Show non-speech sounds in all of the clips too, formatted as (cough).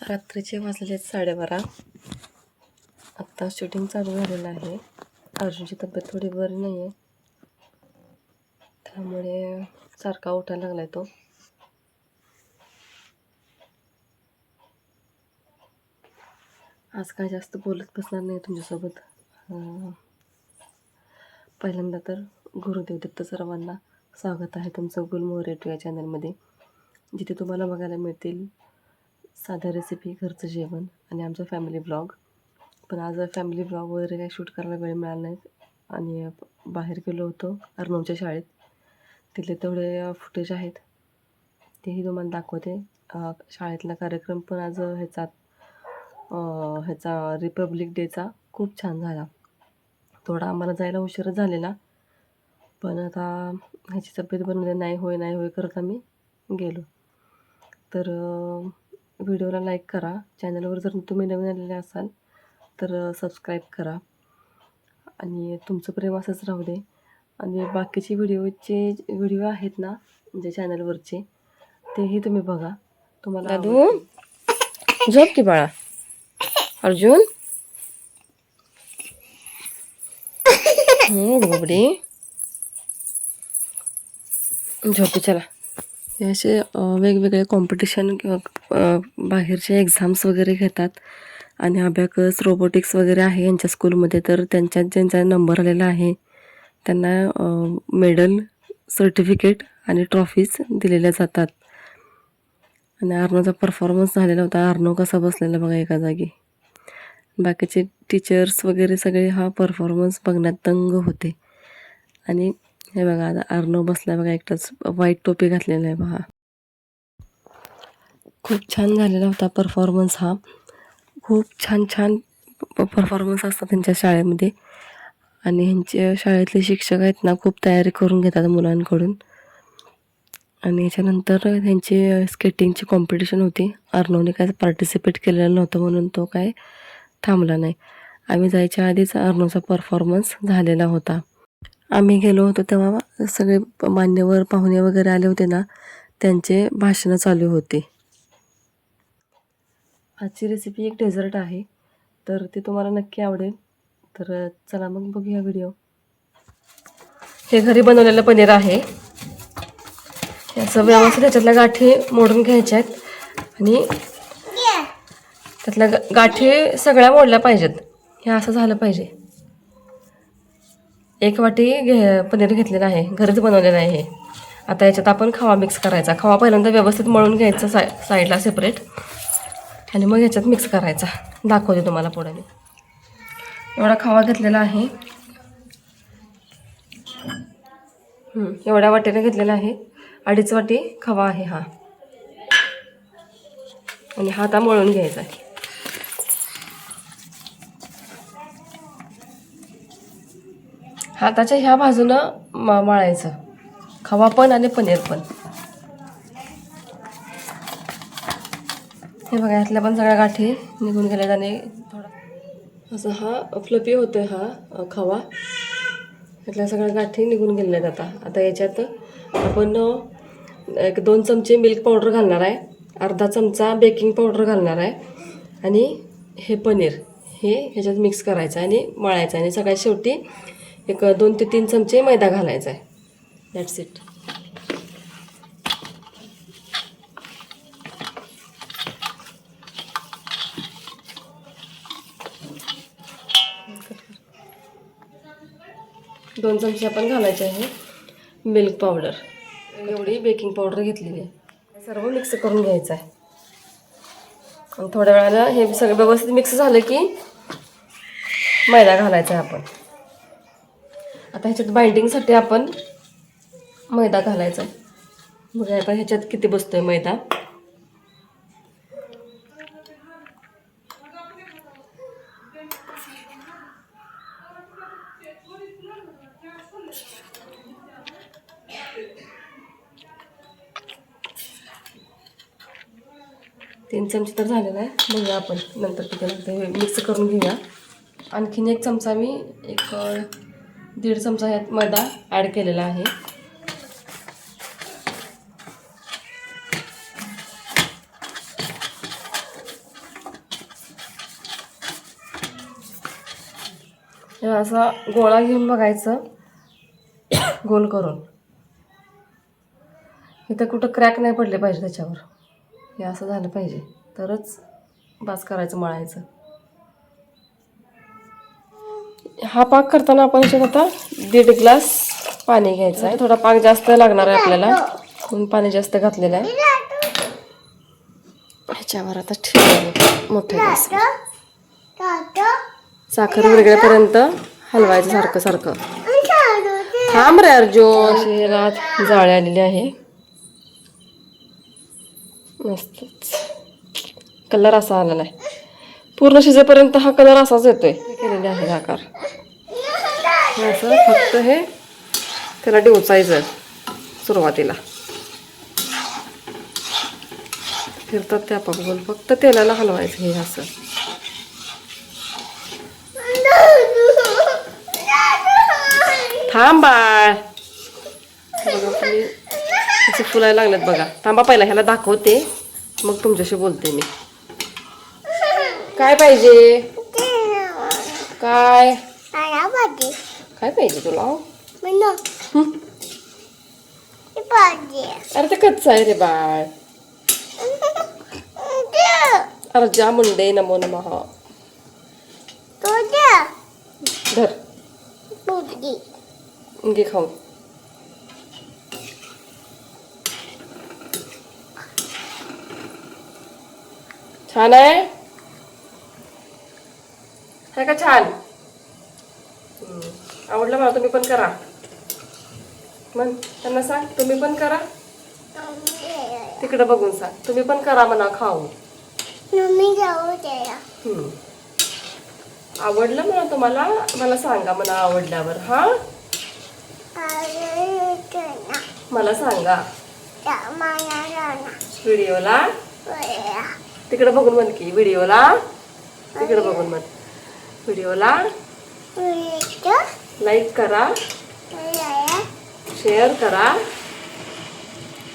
रात्रीचे वाजलेले आहेत साडेबारा. आत्ता शूटिंग चालू झालेलं आहे. अर्जुनची तब्येत थोडी बरी नाही आहे त्यामुळे सारखा उठायला लागलाय तो. आज काय जास्त बोलत बसणार नाही तुमच्यासोबत. पहिल्यांदा तर गुरुदेव दत्त सर्वांना स्वागत आहे तुमचं गुलमोहरे रेटू या चॅनलमध्ये जिथे तुम्हाला बघायला मिळतील साध्या रेसिपी घरचं जेवण आणि आमचा फॅमिली ब्लॉग पण आज फॅमिली ब्लॉग वगैरे काही शूट करायला वेळ मिळाला नाही. आणि बाहेर गेलो होतो अर्नवच्या शाळेत. तिथले तेवढे फुटेज आहेत. तेही तुम्हाला दाखवते. शाळेतला कार्यक्रम पण आज ह्याचा ह्याचा रिपब्लिक डेचा खूप छान झाला. थोडा आम्हाला जायला उशीर झालेला. पण आता ह्याची तब्येत बनवली नाही होय नाही होय करत आम्ही गेलो. तर व्हिडिओला लाईक करा. चॅनलवर जर तुम्ही नवीन आलेले असाल तर सबस्क्राईब करा. आणि तुमचं प्रेम असंच राहू दे. आणि बाकीचे व्हिडिओचे व्हिडिओ आहेत ना म्हणजे चॅनलवरचे तेही तुम्ही बघा. तुम्हाला दादू? झोप की बाळा? अर्जुन? बाबडी झोपी चला. हे असे वेगवेगळे कॉम्पिटिशन किंवा बाहेरचे एक्झाम्स वगैरे घेतात. आणि अभ्याकस रोबोटिक्स वगैरे आहे यांच्या स्कूलमध्ये तर त्यांच्यात ज्यांचा नंबर आलेला आहे त्यांना मेडल सर्टिफिकेट आणि ट्रॉफीज दिलेल्या जातात. आणि अर्नोचा परफॉर्मन्स झालेला होता. अर्नो कसा बसलेला बघा एका जागी. बाकीचे टीचर्स वगैरे सगळे हा परफॉर्मन्स बघण्यात दंग होते. आणि हे बघा आता अर्नो बसला बघा एकटाच व्हाईट टोपी घातलेला आहे बघा. खूप छान झालेला होता परफॉर्मन्स हा. खूप छान छान परफॉर्मन्स असतात त्यांच्या शाळेमध्ये. आणि ह्यांच्या शाळेतले शिक्षक आहेत ना खूप तयारी करून घेतात मुलांकडून. आणि याच्यानंतर त्यांची स्केटिंगची कॉम्पिटिशन होती. अर्नवने काय पार्टिसिपेट केलेलं नव्हतं म्हणून तो काय थांबला नाही. आम्ही जायच्या आधीच अर्नवचा परफॉर्मन्स झालेला होता. आम्ही गेलो होतो तेव्हा सगळे मान्यवर पाहुणे वगैरे आले होते ना त्यांचे भाषणं चालू होते. आजची रेसिपी एक डेझर्ट आहे. तर ती तुम्हाला नक्की आवडेल. तर चला मग बघूया व्हिडिओ हे घरी बनवलेलं पनीर आहे. याचं असं व्यवस्थित त्याच्यातल्या गाठी मोडून घ्यायच्या आहेत आणि त्यातल्या गाठी सगळ्या मोडल्या पाहिजेत. हे असं झालं पाहिजे. एक वाटी घे पनीर घेतलेलं आहे. घरीच बनवलेलं आहे आता याच्यात आपण खवा मिक्स करायचा. खवा पहिल्यांदा व्यवस्थित मळून घ्यायचा साय साईडला सेपरेट आणि मग ह्याच्यात मिक्स करायचा. दाखवते तुम्हाला पुढे मी. एवढा खवा घेतलेला आहे. एवढ्या वाटेने घेतलेला आहे. अडीच वाटी खवा आहे हा. आणि हा आता मळून घ्यायचा आहे. हाताच्या ह्या बाजूनं मा मळायचं. खवा पण आणि पनीर पण. हे बघा यातल्या पण सगळ्या गाठी निघून गेल्यात आणि थोडा असं हा फ्लपी होतोय हा खवा. यातल्या सगळ्या गाठी निघून गेलेल्या आहेत आता. आता याच्यात आपण एक दोन चमचे मिल्क पावडर घालणार आहे अर्धा चमचा बेकिंग पावडर घालणार आहे आणि हे पनीर. हे ह्याच्यात मिक्स करायचं आहे आणि मळायचं आहे आणि सगळ्यात शेवटी एक दोन ते तीन चमचे मैदा घालायचा आहे. दॅट्स इट दोन चमचे आपण घालायचे आहे. मिल्क पावडर एवढी बेकिंग पावडर घेतलेली आहे. सर्व मिक्स करून घ्यायचं आहे. आणि थोड्या वेळाला हे सगळं व्यवस्थित मिक्स झालं की मैदा घालायचा आहे आपण. आता ह्याच्यात बाइंडिंगसाठी आपण मैदा घालायचा आहे. बघा आपण ह्याच्यात किती बसतो आहे मैदा. तीन चमचे तर झालेला आहे. बघूया आपण. नंतर किती मिक्स करून घेऊया. आणखीन एक चमचा मी एक दीड चमचा ह्यात मैदा ॲड केलेला आहे. असा गोळा घेऊन बघायचं. (coughs) गोल करून. इथं कुठं क्रॅक नाही पडले पाहिजे त्याच्यावर. हे असं झालं पाहिजे. तरच बास करायचं मळायचं. हा पाक करताना आपण याच्यात आता दीड ग्लास पाणी घ्यायचं आहे. थोडा पाक जास्त लागणार आहे आपल्याला. म्हणून पाणी जास्त घातलेलं आहे. ह्याच्यावर आता ठीक आहे ग्लास साखर वेगळ्यापर्यंत हलवायचं सारखं सारखं. थांब रे अर्जुन. जाळी जाळे आलेली आहे. मस्तच कलर असा आला नाही. पूर्ण शिजेपर्यंत हा कलर असाच येतोय. केलेले आहे आकार. असं फक्त हे त्याला डिवचायचं सुरुवातीला. फिरतात त्या बघून फक्त तेलाला हलवायचं हे असं. थांब बाळ. बघा तुम्ही असे फुलायला लागलेत बघा. थांबा पहिला ह्याला दाखवते. मग तुमच्याशी बोलते मी. काय पाहिजे? काय? काय पाहिजे तुला? अरे ते कच्चं आहे रे बाळ. अरे जा मुंडे नमो नमः. धर. घे खाऊन. छान आहे? का छान. आवडलं मला तुम्ही पण करा. मग त्यांना सांग तुम्ही पण करा. तिकडे बघून सांग. तुम्ही पण करा म्हणा खाऊ. आवडलं म्हणा तुम्हाला? मला सांगा म्हणा आवडल्यावर हा? मला सांगा. व्हिडिओला? तिकडे बघून म्हण की व्हिडिओला. तिकडे बघून म्हण. व्हिडिओला लाईक करा. शेअर करा.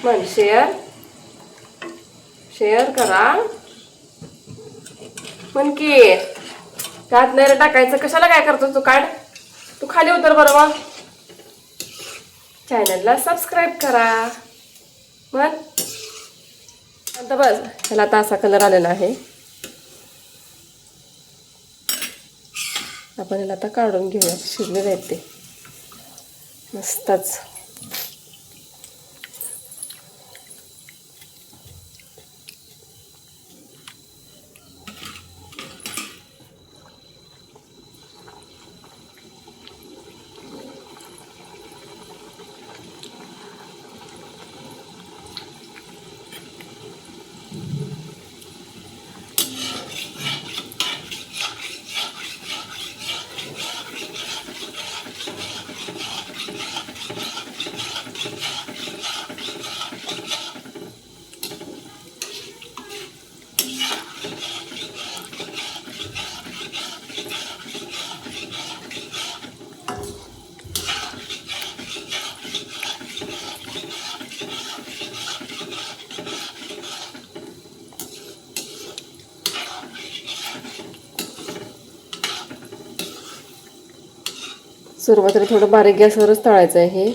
म्हण शेअर. शेअर करा. म्हण की त्यात नाही रे टाकायचं. कशाला काय करतो तू काढ? तू खाली उतर बरं मग. चॅनलला सबस्क्राईब करा. म्हण आता बस ह्याला आता असा कलर आलेला आहे. आपण ह्याला आता काढून घेऊया शिजलेले आहेत ते. मस्तच. सुरुवातीला थोडं बारीक गॅसवरच तळायचं आहे हे.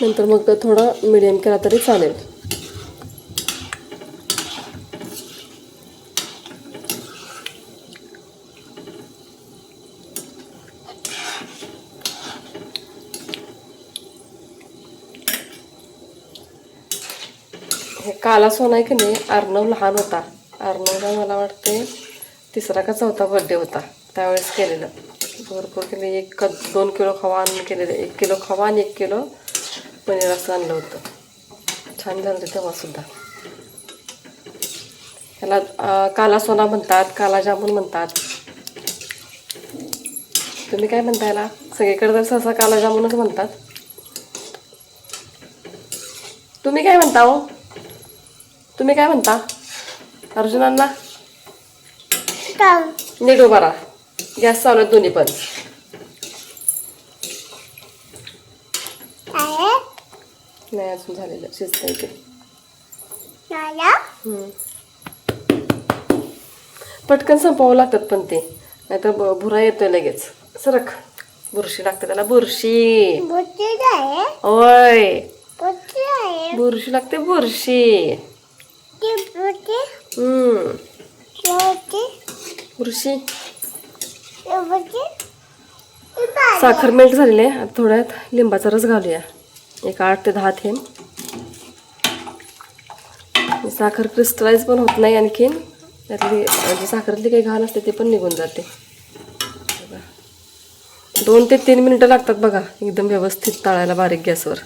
नंतर मग थोडं मिडियम केला तरी चालेल. हे काला सोना आहे की नाही अर्णव लहान होता. अर्णवला मला वाटते तिसरा का चौथा बर्थडे होता. त्यावेळेस केलेलं. भरपूर केले एक क दोन किलो खवा आणून केलेलं एक किलो खवा आणि एक किलो पनीर असं आणलं होतं. छान झालं होतं तेव्हासुद्धा ह्याला अं, काला सोना म्हणतात काला जामून म्हणतात. तुम्ही काय म्हणता याला? सगळीकडे तर सहसा काला जामूनच म्हणतात. तुम्ही काय म्हणता हो? तुम्ही काय म्हणता? अर्जुनांना? नीट उभा राहा. गॅस चालू दोन्ही पण. नाही अजून झालेलं. शिजतंय ते. पटकन संपवावं लागतात पण ते. नाही तर भुरा येतोय लगेच. सरक बुरशी लागते त्याला. बुरशी. आहे? बुरशी लागते बुरशी. हम्म. बुरशी. साखर मेल्ट झालेली आहे. आता थोड्यात लिंबाचा रस घालूया. एक आठ ते दहा थेंब. साखर क्रिस्टलाइज पण होत नाही आणखीन. त्यातली म्हणजे जी साखरेतली काही घाण असते ते पण निघून जाते. दोन ते तीन मिनटं लागतात बघा. एकदम व्यवस्थित तळायला बारीक गॅसवर.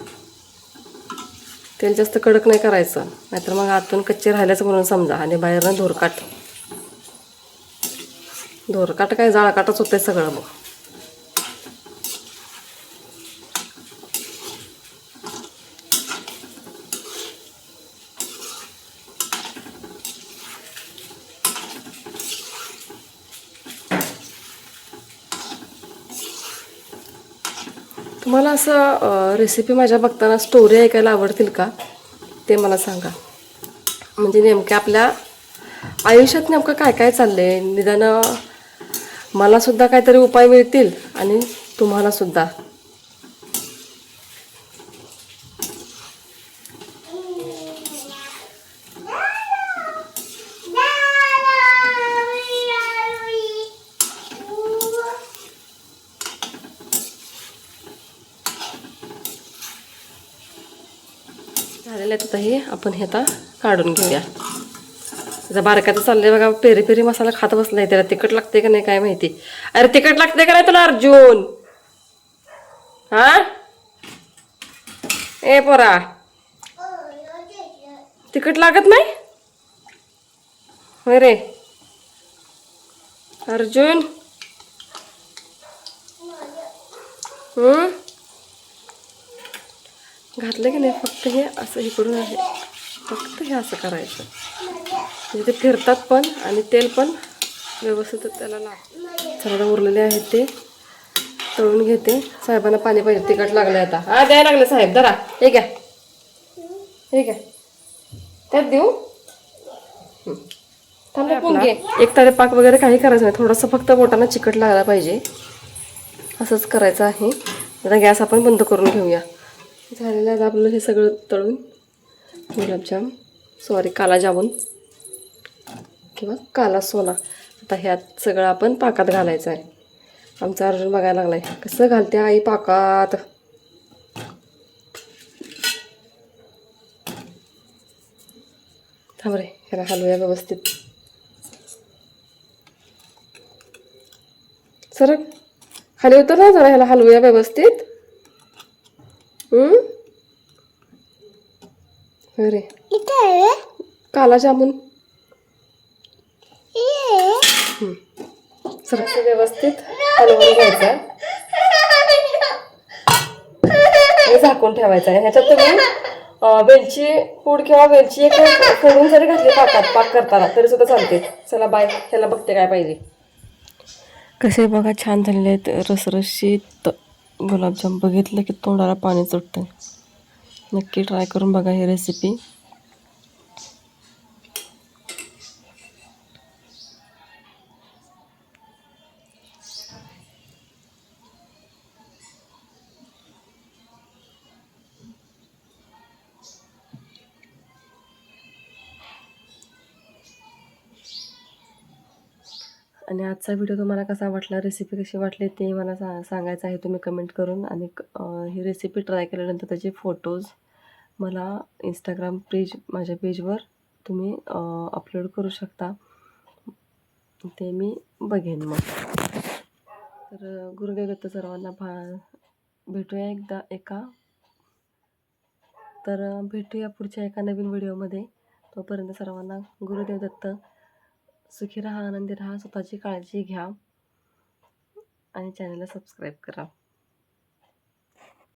तेल जास्त कडक नाही करायचं. नाहीतर मग आतून कच्चे राहिल्याचं म्हणून समजा आणि बाहेरनं धोरकाट. दोरकाट काय जाळकाटच होतंय सगळं मग तुम्हाला असं रेसिपी माझ्या बघताना स्टोरी ऐकायला आवडतील का? ते मला सांगा. म्हणजे नेमक्या आपल्या आयुष्यात नेमकं काय काय चाललं आहे निदान मला सुद्धा काहीतरी उपाय मिळतील आणि तुम्हालासुद्धा झालेलं आहे हे. आपण हे आता काढून घेऊया. जर बारकाचं चाललंय बघा पेरी पेरी मसाला खात बसलाय त्याला तिखट लागते का नाही काय माहिती? अरे तिखट लागते का नाही तुला अर्जुन? हा? ए पोरा. तिखट लागत नाही? होय रे. अर्जुन? घातलं की नाही? फक्त हे असं इकडून आहे. फक्त हे असं करायचं. म्हणजे ते फिरतात पण आणि तेल पण व्यवस्थित त्याला लाग चला उरलेले आहेत ते. तळून घेते. साहेबांना पाणी पाहिजे तिखट लागलं आता. हा द्यायला लागलं साहेब जरा हे घ्या. हे घ्या. त्यात देऊ? हं. घे? एक तारे पाक वगैरे काही करायचं नाही. थोडंसं फक्त बोटांना चिकट लागला पाहिजे. असंच करायचं आहे. आता गॅस आपण बंद करून घेऊया. झालेलं आहे आपलं हे सगळं तळून. गुलाबजाम. सॉरी काला जामून. किंवा काला सोना. आता ह्यात सगळं आपण पाकात घालायचं आहे. आमचा अर्जुन बघायला लागलाय. कसं घालते आई पाकात? थांब रे ह्याला हलवूया व्यवस्थित. सर खाली उतर ना जरा ह्याला हलवूया व्यवस्थित. अरे. काला जामून. ये. व्यवस्थित हलवून घ्यायचं. आहे हे झाकून ठेवायचं आहे. ह्याच्यात तुम्ही वेलची पूड किंवा वेलची एक फोडून जरी घातली पाकात पाक करताना तरी सुद्धा चालते. चला बाय. त्याला बघते काय पाहिजे. कसे बघा छान झालेले आहेत रसरशीत गुलाबजाम. बघितलं की तोंडाला पाणी सुटतं नक्की ट्राय करून बघा ही रेसिपी आणि आजचा व्हिडिओ तुम्हाला कसा वाटला रेसिपी कशी वाटली ते मला सा सांगायचं आहे तुम्ही कमेंट करून. आणि ही रेसिपी ट्राय केल्यानंतर त्याचे फोटोज मला इंस्टाग्राम पेज माझ्या पेजवर तुम्ही अपलोड करू शकता. ते मी बघेन मग. तर गुरुदेवदत्त सर्वांना भा भेटूया एकदा एका. तर भेटूया पुढच्या एका नवीन व्हिडिओमध्ये तोपर्यंत सर्वांना गुरुदेव दत्त सुखी राहा आनंदी राहा स्वतःची काळजी घ्या आणि चॅनलला सबस्क्राईब करा.